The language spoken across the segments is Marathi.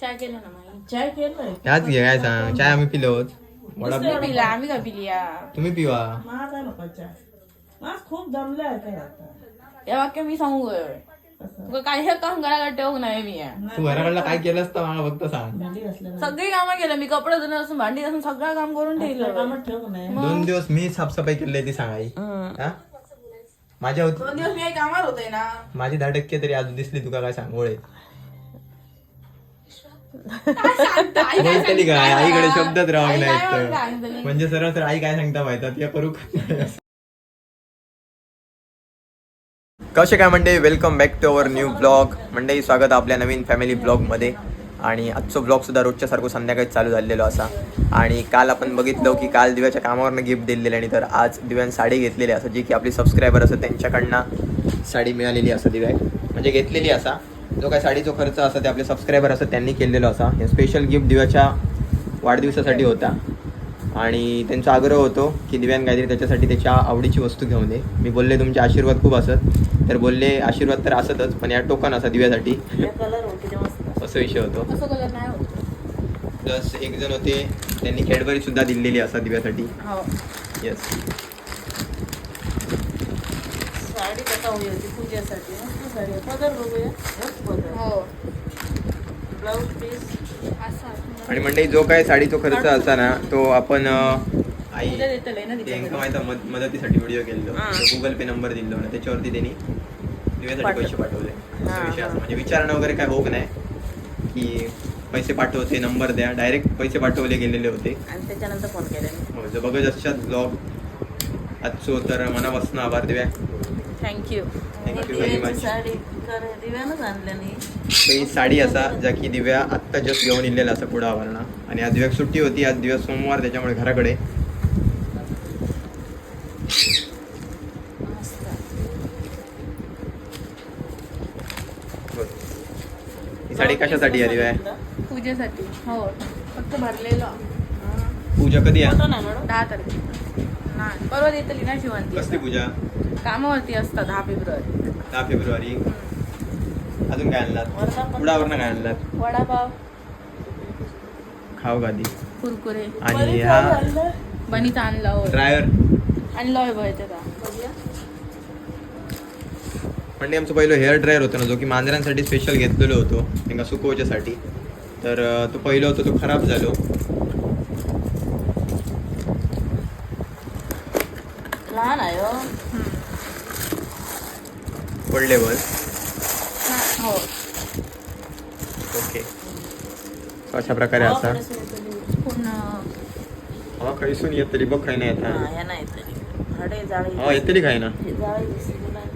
चाय केलं ना माई? चाय केलंय त्याच घे काय सांग? चाय आम्ही पिलोत वडा दुसरं पिला आम्ही का पिलिया? तुम्ही पिवा. माझा नको चाय माझ खूप काय आता? या वाक्य मी सांगू. कसं तुका काही काम करायला ठेवू नाही मी. तू घराकडला काय केलंस तर मला फक्त सांग. भांडी घासलं सगळी कामं केलं मी कपडे धुणं असून भांडी घासून सगळं काम करून ठेवलं. कामात ठेवू नाही दोन दिवस मी साफसफाई केली ती सांगाई. हा. माझ्या होती दोन दिवस मी काही कामात होते ना. माझी दहा टक्के तरी अजून दिसली तुका काय सांग ओळे बोलतेली काय आईकडे शब्दच राहू आई काय नाही? म्हणजे सरळ तर आई काय सांगता माहिती ती करू? कसे काय म्हणते welcome back to our new blog म्हणजे स्वागत आपल्या नवीन फॅमिली ब्लॉगमध्ये आणि आजचं ब्लॉग सुद्धा रोजच्या सारखं संध्याकाळी चालू झालेलो असा. आणि काल आपण बघितलं की काल दिव्याच्या कामावरनं गिफ्ट दिलेली आणि तर आज दिव्यान साडी घेतलेली असं जी की आपली सबस्क्रायबर असं त्यांच्याकडनं साडी मिळालेली असं दिव्या. म्हणजे घेतलेली असा. जो काय साडीचा खर्च असा ते आपले सबस्क्रायबर असं त्यांनी केलेलो असा. हे स्पेशल गिफ्ट दिव्याच्या वाढदिवसासाठी होता. आणि त्यांचा आग्रह होतो की दिव्यान काहीतरी त्याच्यासाठी त्याच्या आवडीची वस्तू घेऊन दे. मी बोलले तुमचे आशीर्वाद खूप असत. तर बोलले आशीर्वाद तर असतच पण या टोकन असा दिव्यासाठी. असं विषय होतो. प्लस एक जण होते त्यांनी कॅडबरी सुद्धा दिलेली असा दिव्यासाठी. हो. येस साडी होती पूजेसाठी. मस्त साडी आहे. पदर बघूया. हेच पदर. हो. Blouse piece. असं. आणि म्हणजे जो काय साडीचा खर्च असा ना तो आपण आई उद्या ना तिच्याकडे. माहिती मद- मदतीसाठी व्हिडिओ केलेलो. हा. गुगल पे नंबर दिलो ना त्याच्यावरती त्यांनी दिव्यासाठी पाठव- पैसे पाठवले. हा, असा विषय हा. असं म्हणजे विचारणं वगैरे काय होत नाही की पैसे पाठवते नंबर द्या. डायरेक्ट पैसे पाठवले गेलेले होते. आणि त्याच्यानंतर फोन केले हो, जर बघत असतात ब्लॉग आजचो तर मनापासून आभार Divya thank you thank you very much sari कर दिव्यानंच आणल्याने ही साडी असा ज्या की दिव्या आत्ता जस्ट घेऊन इलेला असं पुढं आवरणा. आणि आज दिव्याक सुट्टी होती आज दिवस सोमवार त्याच्यामुळे घराकडे. ही साडी कशासाठी आहे दिव्या? पूजेसाठी. हो फक्त भरलेलं. पूजा कधी आहे? दहा तारखेला. नाही परवा देतली ना शिवंती. कसली पूजा? कामावरती असतात दहा फेब्रुवारी. दहा फेब्रुवारी. अजून काय आणलात? पुढावरनं काय आणलात? वडापाव. खाऊ गादी. कुरकुरे. आणि हा बनीचा आणला होय. ड्रायव्हर. आणलं होय त्याचा म्हणजे आमचं पहिलं हेअर ड्रायर होतं ना जो की मांजरांसाठी स्पेशल घेतलेलो होतो त्यांना सुकवच्यासाठी तर अं, तो पहिला होतो तो खराब झालो. लहान आहे हो. फोल्डेबल हो ओके अशा प्रकारे असा पूर्ण. हा खैसून येत तरी बघ खाय नाही हा, आता ह्या नाही तरी. हडे जाळी. हा ना. हे जाळी दिसली नाही.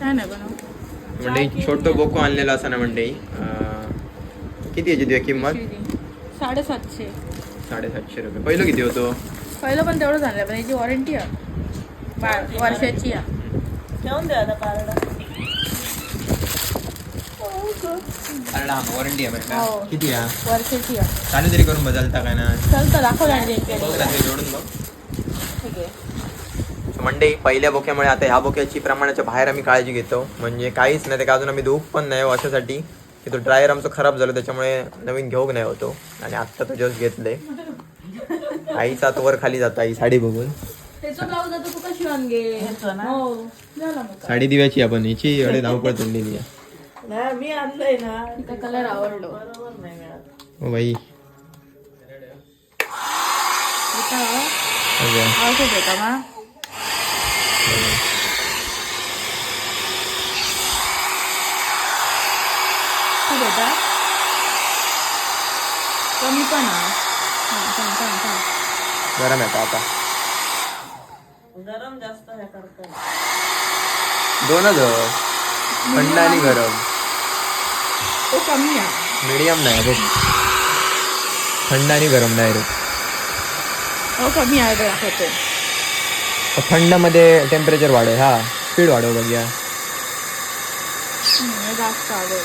छान आहे बनव. म्हणजे छोटं बोको आणलेला असा ना म्हणजे. किती याची तुझ्या किंमत? साडेसातशे. साडेसातशे रुपये. पहिलं किती होतो? पहिलं पण तेवढं झालं पण याची वॉरंटी आहे. वर्षाची आहे. ठेवून द्या आता पारडा. अरे वॉरंटी आहे हो. किती आहे? वर्षाची आहे. चालू तरी करून बदलता काय ना? चल तर दाखव आणि बघ ना ते जोडून बघ. ठीक आहे. मंडई पहिल्या बोक्यामुळे आता ह्या बोक्याची प्रमाणाच्या बाहेर आम्ही काळजी घेतो. म्हणजे काहीच नाही ते अजून आम्ही धूप पण नाही हो अशासाठी. की तो ड्रायर आमचं खराब झालं त्याच्यामुळे नवीन घेऊक नाही होतो. आणि आत्ता तो जस्ट घेतले आईचा तो वर खाली जाता ही साडी बघून? हो. साडी दिव्याची आपण हिची एवढे धावपळ तोडलेली आहे. नाही, मी आणलंय ना. कलर आवडलो. बरोबर बाई. कमी पण गरम आहे आता. गरम जास्त हे करतं दोनच हो. थंड आणि गरम. तो कमी आहे. मीडियम नाही बघ थंड आणि गरम डायरेक्ट हो कमी आहे दाखवते थंडमध्ये टेम्परेचर वाढेल हा स्पीड वाढव बघूया. हम्म, जास्त आवड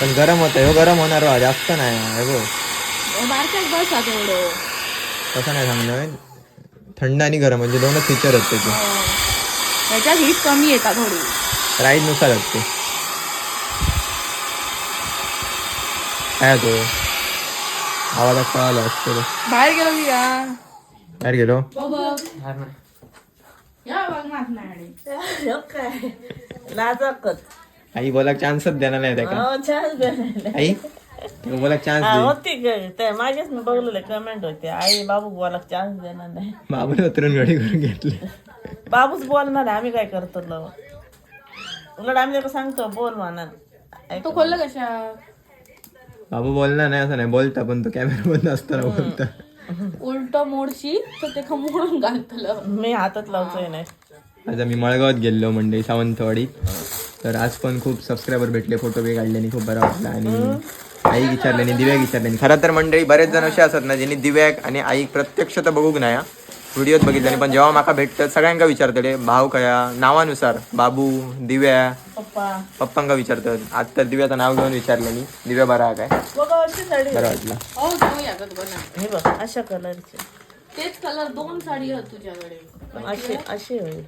पण गरम होतं हो गरम होणार बा, जास्त नाही हे. बघ बारक्यात बस आता एवढं. तसं नाही सांगणं थंड आणि गरम म्हणजे दोनच फीचर आहेत त्याचे. हो. त्याच्यात हीट कमी येतात थोडी. राईडनुसार असते. काय तो? आवाजात कळाला असतो. बाहेर गेलो की का बाहेर गेलो? या बघ नाच नाही काय? लाजाकच आई बोला चान्सच देणार नाही त्या हो. आई? बोला चान्स हा, दे. होती ग ते मागेच मी बघलेले कमेंट होते. आई बाबू बोला चान्स देणार नाही? बाबूने उतरून गाडी करून घेतली. बाबूच बोलणार आहे आम्ही काय करतो लव उलट आम्ही त्याला सांगतो बोल म्हणा. तो खोललं कशा बाबू बोलणार नाही असं नाही बोलता पण तो कॅमेरा बंद असताना बोलता. उलट मोडशी तर ते मोडून घालतलं. मी हातात लावतोय नाही आज आम्ही मळगावात गेलो मंडई सावंतवाडीत. तर आज पण खूप सबस्क्रायबर भेटले फोटो बी काढले आणि खूप बरं वाटलं. आणि आई विचारल्याने दिव्याक विचारल्याने खरं तर मंडळी बरेच जण असे असतात ना ज्यांनी दिव्याक आणि आई प्रत्यक्ष तर बघूक नाही व्हिडिओत बघितल्याने पण जेव्हा माका भेटतात सगळ्यांका विचारतले भाव कया नावानुसार बाबू दिव्या पप्पा. पप्पांका विचारतात. आज तर दिव्याचं नाव घेऊन विचारल्याने दिव्या बरा हा काय? बघा अशी साडी. बरं वाटलं. हो हे अशा कलरची तेच कलर दोन साडी आहेत तुझ्याकडे. अशी होईल.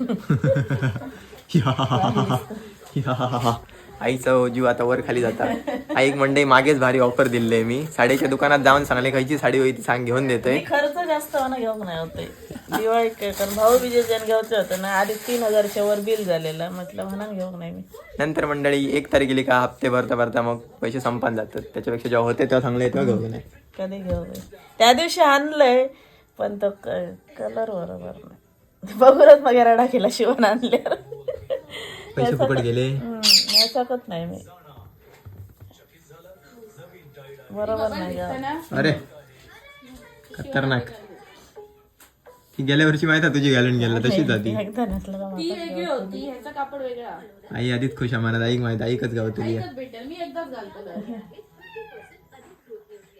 आईचं जीव आता वर खाली जाता. आई मंडई मागेच भारी ऑफर दिले मी. साडीच्या दुकानात जाऊन सांगले खायची साडी होई ती सांग घेऊन देतोय. मी खर्च जास्त होणं घेऊन नाही होते. दिवाळी काय कारण भाऊ बीजे जण घ्यायचं होतं ना आधी तीन हजारच्या वर बिल झालेलं. म्हटलं म्हणून घेऊन नाही मी. नंतर मंडळी एक तारीख गेली का हप्ते भरता भरता मग पैसे संपान जातात. त्याच्यापेक्षा जेव्हा होते तेव्हा चांगले तेव्हा घेऊ नाही. कधी घेऊ नये. त्या दिवशी आणलंय पण तो कलर बरोबर नाही. बघूनच मग रडा केला शिवण आणल्यावर. पैसे फुकट गेले. नाही मी. बरोबर नाही. अरे खतरनाक. ही गेल्या वर्षी माहिती आहे तुझी घालून गेला तशीच जाती एकदा नसलं का ती वेगळी होती ह्याचा कापड वेगळा. आई आधीच खुश आहे मनात आईक माहिती आईकच गाव तुझी. भेटेल मी एकदाच घालतो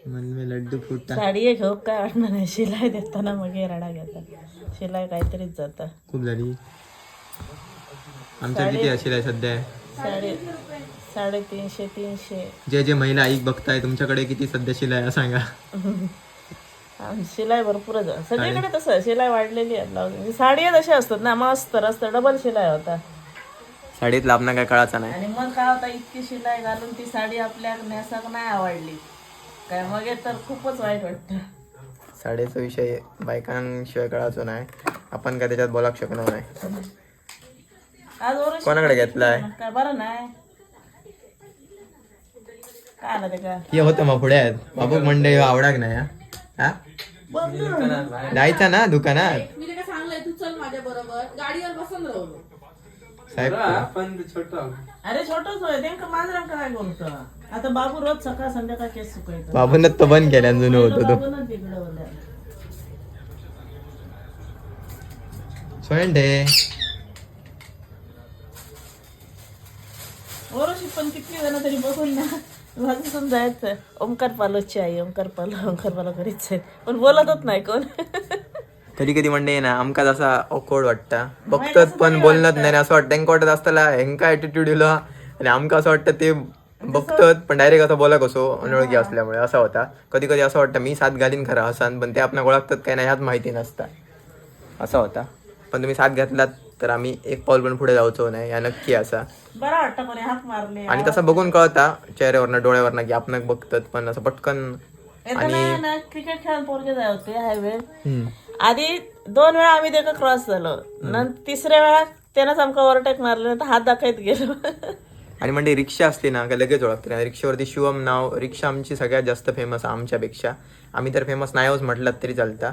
मन में लड्डू फुटा साडी एक घेऊ काय वाटणार नाही शिलाई देताना मग हे रडा घेतात. शिलाई काहीतरीच जातं. खूप झाली. आमच्या किती असेल आहे सध्या? साडे साडेतीनशे तीनशे. जे जे महिला ऐक बघताय तुमच्याकडे किती सध्या शिलाई आहे सांगा. आणि शिलाई भरपूरच आहे. सगळीकडे तसं आहे, शिलाई वाढलेली आहे. ब्लाऊज साडी तशी असतात ना मस्त असतं डबल शिलाई होता. साडीत लाभणं काय कळाचा नाही. आणि मग काय होता इतकी शिलाई घालून ती साडी आपल्या नेसाक नाही आवडली. काय मग हे तर खूपच वाईट वाटतं. साडीचा विषय बायकांशिवाय कळाचो नाही. आपण काय त्याच्यात बोलाक शकणार नाही. आज ओरस कोणाकडे घेतलाय? काय बरं नाही काय आलं ते का हे होतं मग पुढे आहेत. बाबू मंडई आवडाक नाही हा? हा? जायचा ना दुकानात. मी काय सांगलंय तू चल माझ्या बरोबर. गाडीवर बसून राहलो साहेब अरे छोटच होय त्यांका माझं काय बोलतो आता बाबू रोज सकाळ संध्याकाळ केस सुकायचं बाबूनच तो बंद केल्या जुनं होतो तो. बाबूनच बिघडवलं सोयंडे. ओरशी पण किती जण तरी बघून ना वाजून जायचं ओंकार पालोची आई ओंकार पालो ओंकार पालो घरीच आहेत. पण बोलतच नाही कोण. कधी कधी मंडई ना आमका जसा ऑकवर्ड वाटता. बघतात पण बोलणत नाही असं वाटतं हेंका वाटत असताना हेंका ऍटिट्यूड दिला आणि आमका असं वाटतं ते बघतात पण डायरेक्ट असं बोला कसो अनोळखी असल्यामुळे. असा होता. कधी कधी असं वाटतं मी साथ घालीन खरा हसान पण ते आपल्या ओळखतात काय नाही ह्यात माहिती नसता. असा होता. पण तुम्ही साथ घातलात तर आम्ही एक पाऊल पण पुढे जाऊचो नाही या नक्की असा. बरं वाटतं कोणी हाक मारले आणि तसं बघून कळता चेहऱ्यावरनं डोळ्यावरनं की आपण बघतात पण असं पटकन येताना ना क्रिकेट खेळायला पोरगे जाय होते हायवे. आधी दोन वेळा आम्ही ते क्रॉस झालो. नंतर तिसऱ्या वेळा त्यानंच आमका ओव्हरटेक मारले तर हात दाखवत गेलो. आणि म्हणजे रिक्षा असली ना का लगेच ओळखते ना रिक्षावरती शिवम नाव रिक्षा आमची सगळ्यात जास्त फेमस आमच्यापेक्षा. आम्ही तर फेमस नाही होच म्हटलात तरी चालता.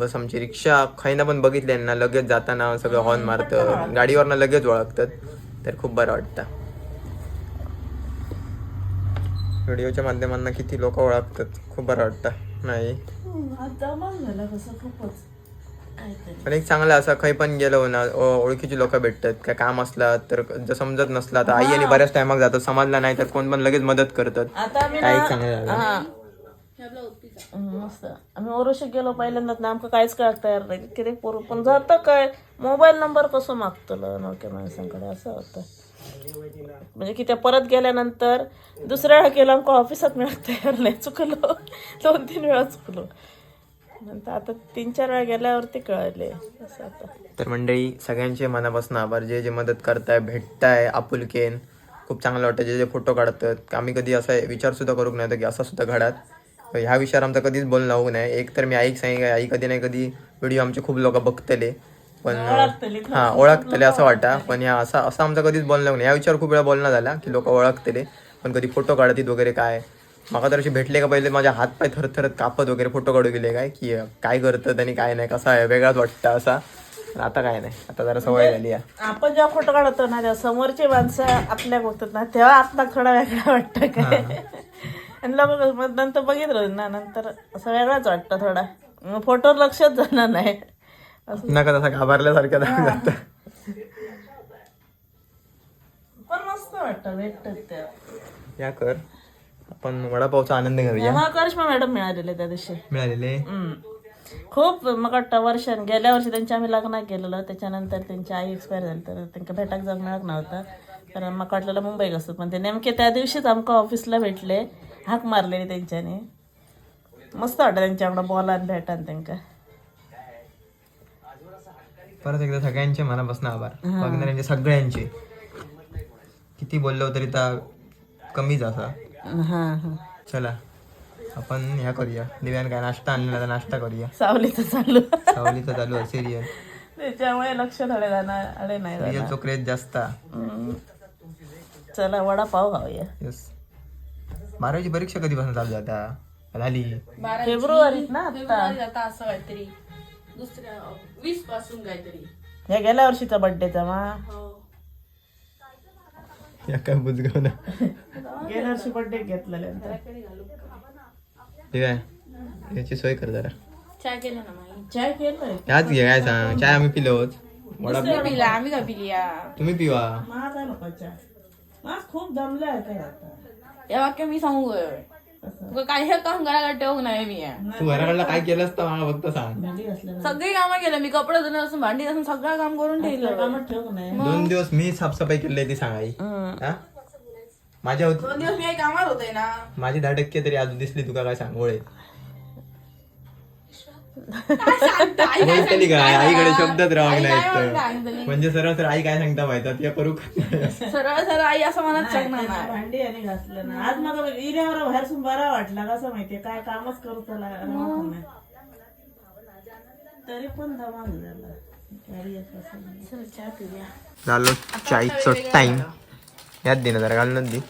बस आमची रिक्षा खैना पण बघितले ना लगेच जाताना सगळं हॉर्न मारतं. गाडीवरनं लगेच ओळखतात. तर खूप बरं वाटतं. व्हिडिओच्या माध्यमांना किती लोक ओळखतात खूप बरं वाटतं नाही? पण एक चांगलं असं खै पण गेलो ना ओळखीची लोक भेटतात काय काम असला तर जर समजत नसला तर आई आणि बऱ्याच टायमाक जातात समजला नाही तर कोण पण लगेच मदत करतात. काही ना चांगलं मस्त. आम्ही ओरोशी गेलो पहिल्यांदा आमका काहीच कळत तयार नाही. किती पोरं पण जातं काय? मोबाईल नंबर कसं मागतलं नोके माणसांकडे? असं होतं. म्हणजे की त्या परत गेल्यानंतर दुसऱ्या वेळा गेलो आमका ऑफिसात मिळत तयार नाही. चुकलो. दोन तीन वेळा चुकलो. नंतर आता तीन चार वेळा गेल्यावरती कळले. असं आता. तर मंडळी सगळ्यांचे मनापासून आभार. जे जे मदत करताय भेटताय आपुलकेन खूप चांगलं वाटतं. जे जे फोटो काढतात आम्ही कधी असा विचार सुद्धा करूक नाही की असा सुद्धा घडात. ह्या विषयावर आमचं कधीच बोलणं होऊ नये. एक तर मी आईक सांगितलं आई कधी नाही कधी व्हिडिओ आमचे खूप लोक बघतले. पण. हां ओळखतले असं वाटतं. पण ह्या असं असं आमचं कधीच बोलणं नये या विषयावर खूप वेळा बोलणं झाला की लोक ओळखतले पण कधी फोटो काढतील वगैरे काय. माका तर असे भेटले का पहिले माझ्या हात पाय थरथरत कापत वगैरे फोटो काढू गेले काय की काय करतात आणि काय नाही कसा आहे वेगळाच वाटतं असा. पण आता काय नाही. आता जरा सवय झाली आहे. आपण जेव्हा फोटो काढतो ना तेव्हा समोरचे माणसं आपल्या बघतात ना तेव्हा आपला थोडा वेगळा वाटतं काय. आणि लोक नंतर बघितलं ना नंतर असं वेगळाच वाटतं थोडा. फोटोवर लक्षच जाणार नाही. नका तसा घाबरल्यासारखं जातं. पण मस्त वाटतं या कर. आपण वडापावचा आनंद घेऊया. करिश्मा मॅडम मिळालेले त्या दिवशी. मिळालेले. खूप मग वाटतं वर्षान गेल्या वर्षी त्यांच्या आम्ही लग्न केलेलं. त्याच्यानंतर त्यांची आई एक्सपायर झाली तर त्यांना भेटाक जाऊन मिळत नव्हता कारण मग वाटलेलं मुंबई कसं पण ते नेमके त्या दिवशीच आमका ऑफिसला भेटले. हाक मारलेली त्यांच्याने. मस्त वाटतं त्यांच्याकडं बोलान भेटान त्यांका. परत एकदा सगळ्यांचे मनापासून आभार. बघणाऱ्यांचे सगळ्यांचे. किती बोललो तरी तर कमीच असा हां हां. चला आपण ह्या करूया. दिव्यान काय नाश्ता आणलेला तर नाश्ता करूया. सावलीचं चालू. सावलीचं चालू आहे सिरियल त्याच्यामुळे लक्ष थोडे जाणार अडे नाही सिरियलचो क्रेज जास्त. चला वडापाव खाऊया. येस बारावीची परीक्षा कधीपासून चालू जाता झाली फेब्रुवारीत ना आता. आता असं काहीतरी. दुसऱ्या वीसपासून काहीतरी. या गेल्या वर्षीचा बर्थडेचा मा. या काय बुजगाव ना गेल्या वर्षी बर्थडे घेतलेले दिव्या याची सोय कर जरा. चाय केलं ना माई? चाय केलंय. याच घे काय सांग? चाय आम्ही पिलोच वडा पिला. आम्ही का पिलिया? तुम्ही पिवा. आहे नको चाय माझ खूप दमले आहे काय आता. या वाक्य मी सांगू गं. तुका काही काम करायला ठेवू नाही मी? तू घराकडला काय केलंस तर मला फक्त सांग. सगळी कामं केलं मी कपडे धुण्यापासून भांडी घासून सगळं काम करून ठेवलं. कामात ठेवू नाही दोन दिवस मी साफसफाई केली ती सांगाई. हा? माझ्या होती दोन दिवस मी काही कामात होते ना? माझी दहा टक्के तरी अजून दिसली तुका काय सांग ओळे बोलतली काय आईकडे शब्दच राहू नाही म्हणजे सरळ सर आई काय सांगता माहिती? ते करू? सरळ सरळ आई असं म्हणत नाही भांडी आणि घासलं ना. आज मला इऱ्यावर बाहेरसून बरा वाटला कसं माहितीये? काय कामच करू त्याला. तरी पण दमाग झाला. झालो. चायचं टाइम यात दे ना जरा घालूनच दे.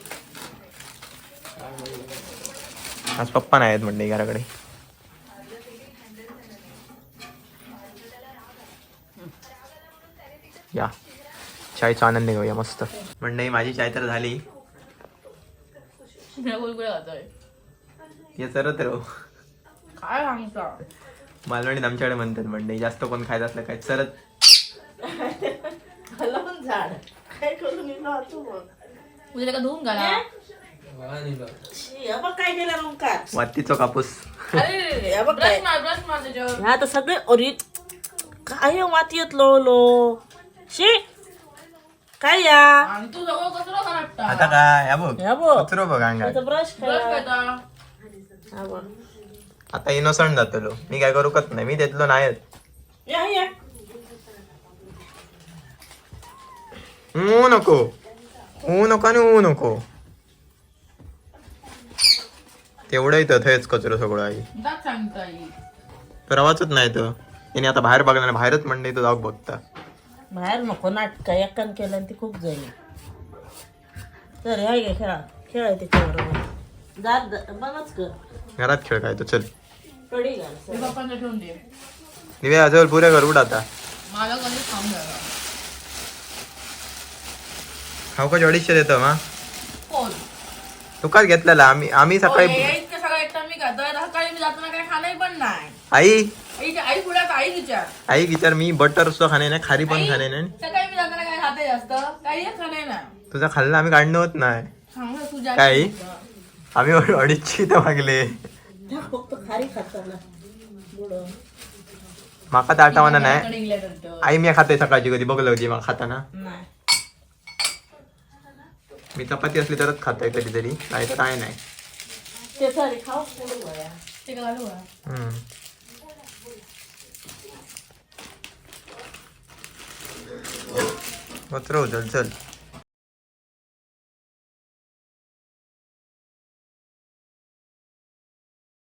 आज पप्पा नाही आहेत म्हणणे घराकडे या. चायचा आनंद घेऊया मस्त. म्हणणे माझी चाय तर झाली. हे सरत राहू काय सांगता? मालवणीत आमच्याकडे म्हणतात म्हणणे जास्त कोण खायचं असलं काय? सरत हलवून झाड. काय करून येलो तू बघ उद्या का धुवून घाला. शी, हे बघ काय केलं रुंकार वातीचो कापूस. ह्या तर सगळे ओरी काय मातीयत लोळलो? शी. काय या? आणि आता? काय? या बघ. या बघ. कचरो बघ अंगात. ब्रश ब्रश करता हा बघ. आता इनोसंट जातलो. मी काय करू कत नाही? मी देतलो नाहीत या या. ऊ नको. ऊ नको आणि ऊ नको. तेवढं इथं थंयच कचरो सगळं आई दात सांगता तर आवाजच नाही तर त्याने आता बाहेर बघणार बाहेरच म्हणणे तो जाऊ बघता. बाहेर नको नाटक एकान केलं आणि ती खूप जाईल तर हाय गे खेळा. खेळाय त्याच्याबरोबर. जात बघच कर घरात खेळ काय तो चल. कडी घाल पप्पांना ठेवून दे. दिव्या आजवर पुरे घर उड आता. मला कधी थांब जरा. खाऊ का अडीचशे देतो मा कोण? तुकाच घेतलेला आम्ही आम्ही सकाळी सकाळी इतके सगळं एकटा मी खातोय सकाळी मी जाताना काही खाणंही पण नाही. आई आई विचार. आई विचार मी बटर सुद्धा खाणे नाही खारी पण खाणे नाही. सकाळी मी जाताना काय खाते जास्त? काही खाणे ना तुझा खाल्ला आम्ही काढणं होत नाही. तुझ्या काय? आम्ही अड- अडीचशे तर मागले. माका तर आठवणा नाही. आई मी खाते सकाळची कधी बघलं होती मग खाताना. मी चपाती असली तरच खाताय कधीतरी नाही. तर काय नाही मात्र जल जल चल.